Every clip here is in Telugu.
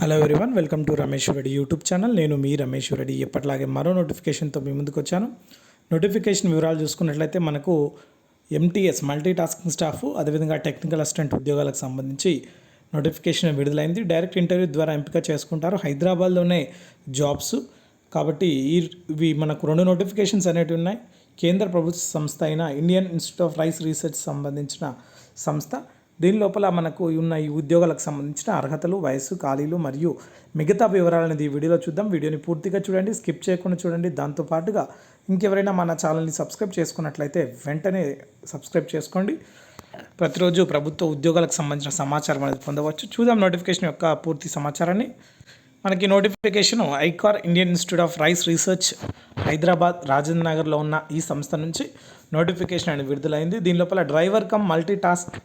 Hello everyone welcome to Ramesh Reddy YouTube channel నేను మీ రమేష్ రెడ్డి ఎప్పటిలాగే మరో నోటిఫికేషన్తో మీ ముందుకు వచ్చాను. నోటిఫికేషన్ వివరాలు చూసుకున్నట్లయితే మనకు ఎంటీఎస్ మల్టీ టాస్కింగ్ స్టాఫ్ అదేవిధంగా టెక్నికల్ అసిస్టెంట్ ఉద్యోగాలకు సంబంధించి నోటిఫికేషన్ విడుదలైంది. డైరెక్ట్ ఇంటర్వ్యూ ద్వారా ఎంపిక చేసుకుంటారు. హైదరాబాద్లోనే జాబ్స్ కాబట్టి ఈ ఇవి మనకు రెండు నోటిఫికేషన్స్ అనేవి ఉన్నాయి. కేంద్ర ప్రభుత్వ సంస్థ అయిన Indian Institute of Rice Research సంబంధించిన సంస్థ. దీని లోపల మనకు ఉన్న ఈ ఉద్యోగాలకు సంబంధించిన అర్హతలు వయస్సు ఖాళీలు మరియు మిగతా వివరాలను ఈ వీడియోలో చూద్దాం. వీడియోని పూర్తిగా చూడండి స్కిప్ చేయకుండా చూడండి. దాంతోపాటుగా ఇంకెవరైనా మన ఛానల్ని సబ్స్క్రైబ్ చేసుకున్నట్లయితే వెంటనే సబ్స్క్రైబ్ చేసుకోండి. ప్రతిరోజు ప్రభుత్వ ఉద్యోగాలకు సంబంధించిన సమాచారం అనేది పొందవచ్చు. చూద్దాం నోటిఫికేషన్ యొక్క పూర్తి సమాచారాన్ని. మనకి notification ICAR Indian Institute of Rice Research Hyderabad Rajendra నగర్లో ఉన్న ఈ సంస్థ నుంచి నోటిఫికేషన్ అనేది విడుదలైంది. దీని లోపల driver cum multi task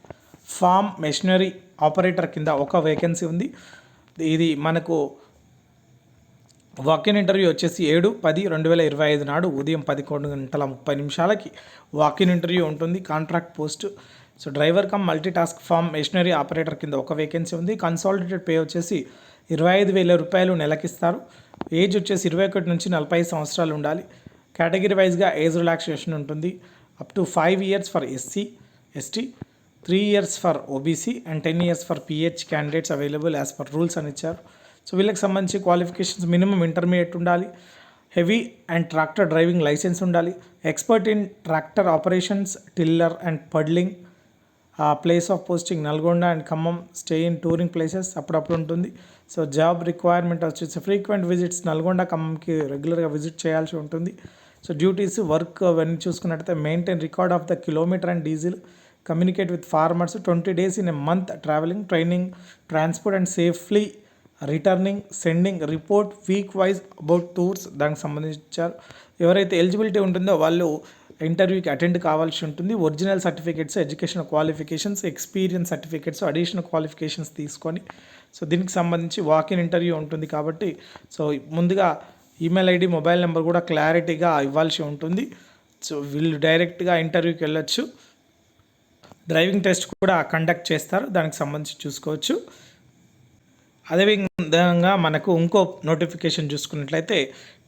farm machinery operator కింద ఒక వేకెన్సీ ఉంది. ఇది మనకు వాకిన్ ఇంటర్వ్యూ వచ్చేసి ఏడు పది రెండు వేల ఇరవై ఐదు నాడు ఉదయం పదకొండు గంటల ముప్పై నిమిషాలకి వాకిన్ ఇంటర్వ్యూ ఉంటుంది. Contract post. So driver cum multi task farm machinery operator కింద ఒక వేకెన్సీ ఉంది. కన్సాలిడేటెడ్ పే వచ్చేసి ఇరవై ఐదు వేల రూపాయలు నెలకిస్తారు. ఏజ్ వచ్చేసి ఇరవై ఒకటి నుంచి నలభై ఐదు సంవత్సరాలు ఉండాలి. కేటగిరీ వైజ్గా ఏజ్ రిలాక్సేషన్ ఉంటుంది. Up to five years for SC ST. Three years for OBC and ten years for PH candidates available as per rules అని ఇచ్చారు. సో వీళ్ళకి సంబంధించి క్వాలిఫికేషన్స్ మినిమం ఇంటర్మీడియట్ ఉండాలి. Heavy and tractor driving licence ఉండాలి. Expert in tractor operations tiller and puddling place of posting Nalgonda and Khammam stay in touring places అప్పుడప్పుడు ఉంటుంది. సో జాబ్ రిక్వైర్మెంట్ వచ్చేసి ఫ్రీక్వెంట్ విజిట్స్ నల్గొండ ఖమ్మంకి రెగ్యులర్గా విజిట్ చేయాల్సి ఉంటుంది. సో డ్యూటీస్ వర్క్ అవన్నీ చూసుకున్నట్టయితే maintain record of the kilometre and diesel communicate with farmers twenty days in a month travelling training transport and safely returning sending report week wise about tours దానికి సంబంధించారు ఎవరైతే ఎలిజిబిలిటీ ఉంటుందో వాళ్ళు ఇంటర్వ్యూకి అటెండ్ కావాల్సి ఉంటుంది. Original certificates education qualifications experience certificates additional qualifications తీసుకొని సో దీనికి సంబంధించి వాకిన్ ఇంటర్వ్యూ ఉంటుంది కాబట్టి సో ముందుగా ఈమెయిల్ ఐడి మొబైల్ నెంబర్ కూడా క్లారిటీగా ఇవ్వాల్సి ఉంటుంది. సో వీళ్ళు డైరెక్ట్గా ఇంటర్వ్యూకి వెళ్ళొచ్చు. డ్రైవింగ్ టెస్ట్ కూడా కండక్ట్ చేస్తారు. దానికి సంబంధించి చూసుకోవచ్చు. అదేవిధంగా మనకు ఇంకో నోటిఫికేషన్ చూసుకున్నట్లయితే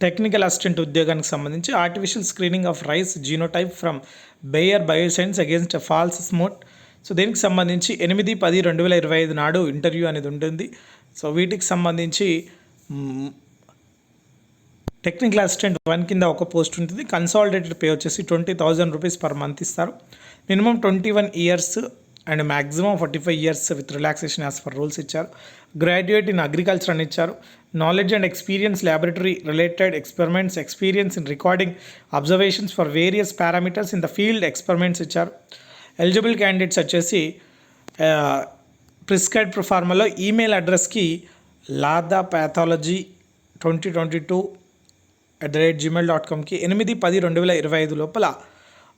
టెక్నికల్ అసిస్టెంట్ ఉద్యోగానికి సంబంధించి artificial screening of rice genotype from Bayer bioscience against false smut. So దీనికి సంబంధించి ఎనిమిది పది రెండు వేల ఇరవై ఐదు నాడు ఇంటర్వ్యూ అనేది ఉంటుంది. సో వీటికి సంబంధించి టెక్నికల్ అసిస్టెంట్ వన్ కింద ఒక పోస్ట్ ఉంటుంది. కన్సాలిడేటెడ్ పే వచ్చేసి twenty thousand rupees per month ఇస్తారు. Minimum twenty one years and maximum forty five years with relaxation as for rules ఇచ్చారు. గ్రాడ్యుయేట్ ఇన్ అగ్రికల్చర్ అని ఇచ్చారు. Knowledge and experience laboratory related experiments experience in recording observations for various parameters in the field experiments ఇచ్చారు. ఎలిజిబుల్ క్యాండిడేట్స్ వచ్చేసి ప్రిస్క్రైబ్ ఫార్మలో ఈమెయిల్ అడ్రస్కి లాదా pathology twenty twenty two at the rate Gmail dot కామ్కి ఎనిమిది పది రెండు వేల ఇరవై ఐదు లోపల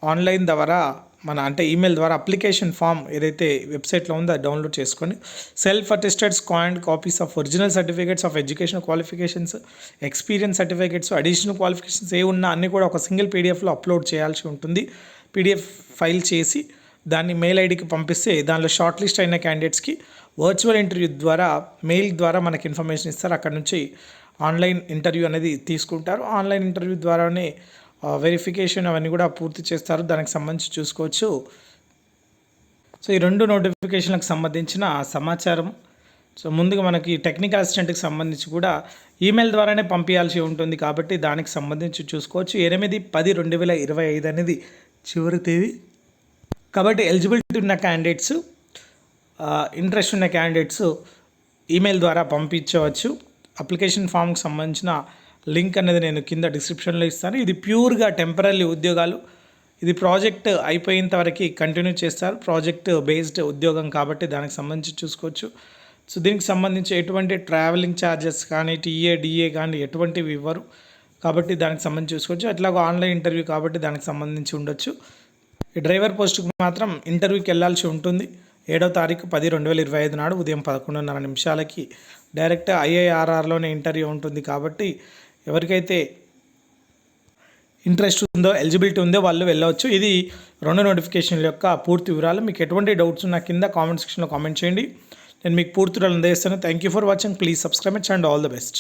ఆన్లైన్ ద్వారా మన అంటే ఈమెయిల్ ద్వారా అప్లికేషన్ ఫామ్ ఏదైతే వెబ్సైట్లో ఉందో అది డౌన్లోడ్ చేసుకొని self attested scanned copies of original certificates of education qualifications experience certificates additional qualifications ఏ ఉన్నా అన్నీ కూడా ఒక సింగిల్ పీడిఎఫ్లో అప్లోడ్ చేయాల్సి ఉంటుంది. పీడిఎఫ్ ఫైల్ చేసి దాన్ని మెయిల్ ఐడికి పంపిస్తే దానిలో షార్ట్ లిస్ట్ అయిన క్యాండిడేట్స్కి వర్చువల్ ఇంటర్వ్యూ ద్వారా మెయిల్ ద్వారా మనకి ఇన్ఫర్మేషన్ ఇస్తారు. అక్కడ నుంచి ఆన్లైన్ ఇంటర్వ్యూ అనేది తీసుకుంటారు. ఆన్లైన్ ఇంటర్వ్యూ ద్వారానే వెరిఫికేషన్ అవన్నీ కూడా పూర్తి చేస్తారు. దానికి సంబంధించి చూసుకోవచ్చు. సో ఈ రెండు నోటిఫికేషన్లకు సంబంధించిన సమాచారం. సో ముందుగా మనకి టెక్నికల్ అసిస్టెంట్కి సంబంధించి కూడా ఈమెయిల్ ద్వారానే పంపించాల్సి ఉంటుంది కాబట్టి దానికి సంబంధించి చూసుకోవచ్చు. ఎనిమిది పది రెండు వేల ఇరవై ఐదు అనేది చివరి తేదీ. కాబట్టి ఎలిజిబిలిటీ ఉన్న క్యాండిడేట్స్ ఇంట్రెస్ట్ ఉన్న క్యాండిడేట్స్ ఈమెయిల్ ద్వారా పంపించవచ్చు. అప్లికేషన్ ఫామ్కి సంబంధించిన లింక్ అనేది నేను కింద డిస్క్రిప్షన్లో ఇస్తాను. ఇది ప్యూర్గా టెంపరీ ఉద్యోగాలు. ఇది ప్రాజెక్ట్ అయిపోయేంత వరకు కంటిన్యూ చేస్తారు. ప్రాజెక్ట్ బేస్డ్ ఉద్యోగం కాబట్టి దానికి సంబంధించి చూసుకోవచ్చు. సో దీనికి సంబంధించి ఎటువంటి ట్రావెలింగ్ ఛార్జెస్ కానీ టీఏ డిఏ కానీ ఎటువంటివి ఇవ్వరు. కాబట్టి దానికి సంబంధించి చూసుకోవచ్చు. అట్లాగో ఆన్లైన్ ఇంటర్వ్యూ కాబట్టి దానికి సంబంధించి ఉండొచ్చు. ఈ డ్రైవర్ పోస్టుకు మాత్రం ఇంటర్వ్యూకి వెళ్ళాల్సి ఉంటుంది. ఏడో తారీఖు పది రెండు వేల ఇరవై ఐదు నాడు ఉదయం పదకొండున్నర నిమిషాలకి డైరెక్ట్ ఐఐఆర్ఆర్లోనే ఇంటర్వ్యూ ఉంటుంది కాబట్టి ఎవరికైతే ఇంట్రెస్ట్ ఉందో ఎలిజిబిలిటీ ఉందో వాళ్ళు వెళ్ళవచ్చు. ఇది రెండు నోటిఫికేషన్ల యొక్క పూర్తి వివరాలు. మీకు ఎటువంటి డౌట్స్ ఉన్నా కింద కామెంట్ సెక్షన్లో కామెంట్ చేయండి. నేను మీకు పూర్తి అందజేస్తాను. Thank you for watching please subscribe and all the best